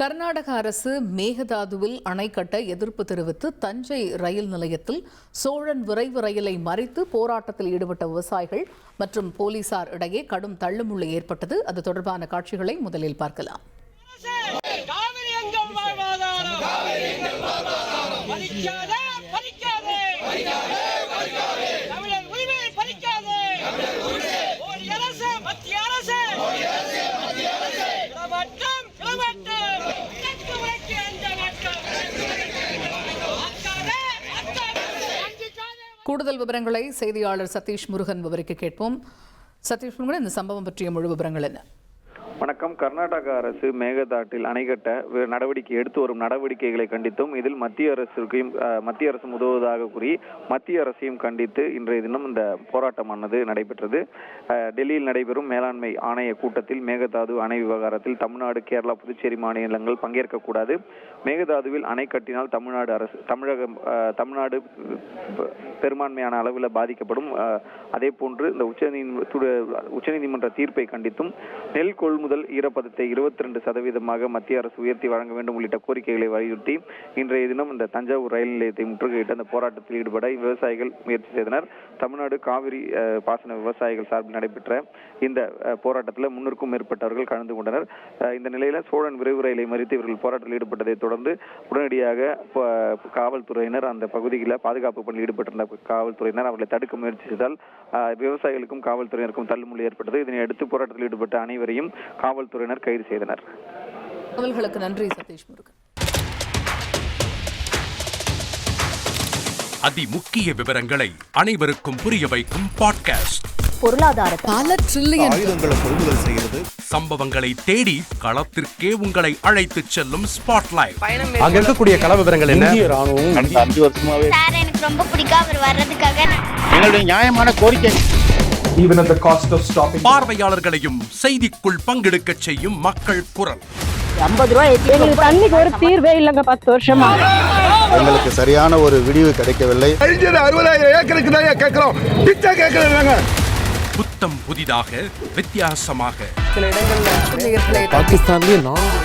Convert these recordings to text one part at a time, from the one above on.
கர்நாடக அரசு மேகதாதுவில் அணை கட்ட எதிர்ப்பு தெரிவித்து தஞ்சை ரயில் நிலையத்தில் சோழன் விரைவு ரயிலை மறித்து போராட்டத்தில் ஈடுபட்ட விவசாயிகள் மற்றும் போலீசார் இடையே கடும் தள்ளுமுள்ளு ஏற்பட்டது. அது தொடர்பான காட்சிகளை முதலில் பார்க்கலாம். பறிக்காதே பறிக்காதே கூடுதல் விவரங்களை செய்தியாளர் சதீஷ் முருகன் விவரிக்க கேட்போம். சதீஷ் முருகன் இந்த சம்பவம் பற்றிய முழு விவரங்கள் என்ன? வணக்கம். கர்நாடக அரசு மேகதாட்டில் அணை கட்ட நடவடிக்கை எடுத்து வரும் நடவடிக்கைகளை கண்டித்தும் இதில் மத்திய அரசுக்கும் மத்திய அரசு உதவுவதாக கூறி மத்திய அரசையும் கண்டித்து இன்றைய தினம் இந்த போராட்டமானது நடைபெற்றது. டெல்லியில் நடைபெறும் மேலாண்மை ஆணைய கூட்டத்தில் மேகதாது அணை விவகாரத்தில் தமிழ்நாடு கேரளா புதுச்சேரி மாநிலங்கள் பங்கேற்கக்கூடாது. மேகதாதுவில் அணை கட்டினால் தமிழ்நாடு அரசு தமிழகம் தமிழ்நாடு பெ- பெரும்பான்மையான அளவில் பாதிக்கப்படும். அதே போன்று இந்த உச்சநீதி உச்சநீதிமன்ற தீர்ப்பை கண்டித்தும் நெல் கொள்முதல் முதல் ஈரப்பதத்தை இருபத்தி ரெண்டு சதவீதமாக மத்திய அரசு உயர்த்தி வழங்க வேண்டும் உள்ளிட்ட கோரிக்கைகளை வலியுறுத்தி இன்றைய தினம் இந்த தஞ்சாவூர் ரயில் நிலையத்தை முற்றுகையிட்டு அந்த போராட்டத்தில் ஈடுபட விவசாயிகள் முயற்சி செய்தனர். தமிழ்நாடு காவிரி பாசன விவசாயிகள் சார்பில் நடைபெற்ற இந்த போராட்டத்தில் முன்னூறுக்கும் மேற்பட்டவர்கள் கலந்து கொண்டனர். இந்த நிலையில சோழன் விரைவு ரயிலை மறித்து இவர்கள் போராட்டத்தில் ஈடுபட்டதை தொடர்ந்து உடனடியாக காவல்துறையினர் அந்த பகுதியில் பாதுகாப்பு பணியில் ஈடுபட்டிருந்த காவல்துறையினர் அவர்களை தடுக்க முயற்சி செய்தால் விவசாயிகளுக்கும் காவல்துறையினருக்கும் தள்ளுமுள்ளி ஏற்பட்டது. இதனை அடுத்து போராட்டத்தில் ஈடுபட்ட அனைவரையும் காவல்துறையினர் கைது செய்தனர். தகவல்களுக்கு நன்றி சதீஷ் முருகன். அதி முக்கிய விவரங்களை அனைவருக்கும் புரிய வைக்கும் பாட்காஸ்ட். பொருளாதாரத்தை பல ட்ரில்லியன் ஆயுதங்களை கொள்முதல் செய்கிறது. சம்பவங்களை தேடி களத்திற்கே உங்களை அழைத்துச் செல்லும் ஸ்பாட்லைட் அங்க இருக்கக்கூடிய கள விவரங்கள் என்ன? இந்திய ராணுவம். அஞ்சு வருஷமாவே சார் எனக்கு ரொம்ப பிடிக்கும். அவர் வர்றதுக்காக எங்களுடைய நியாயமான கோரிக்கை. Even at the cost of stopping. பார்வையாளர்களையும் செய்திக்குள் பங்கெடுக்கச் செய்யும் மக்கள் குரல். ஐம்பது ரூபாய் எங்களுக்கு தண்ணிக்கு ஒரு தீர்வே இல்லைங்க பத்து வருஷமா. எங்களுக்கு சரியான ஒரு விடிவு கிடைக்கவில்லை. அறுபதாயிரம் ஏக்கருக்கு தான் கேட்கிறோம். பிச்சை கேட்கறாங்க புத்தம் புதிதாக வித்தியாசமாக. ட்ரில்லியன்களை பாகிஸ்தான்லயே நான்கு.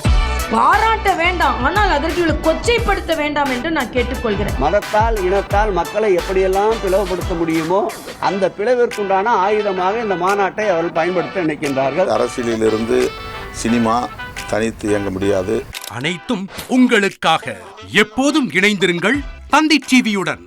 பாராட்ட வேண்டாம் ஆனால் அதற்கு இவளை கொச்சைப்படுத்த வேண்டாம் என்று நான் கேட்டுக்கொள்கிறேன். மதத்தால் இனத்தால் மக்களை எப்படியெல்லாம் பிளவுபடுத்த முடியுமோ அந்த பிளவிற்குண்டான ஆயுதமாக இந்த மாநாட்டை அவர்கள் பயன்படுத்த நினைக்கின்றார்கள். அரசியலிலிருந்து சினிமா தனித்து இயங்க முடியாது. அனைத்தும் உங்களுக்காக. எப்போதும் இணைந்திருங்கள் தந்தி டிவியுடன்.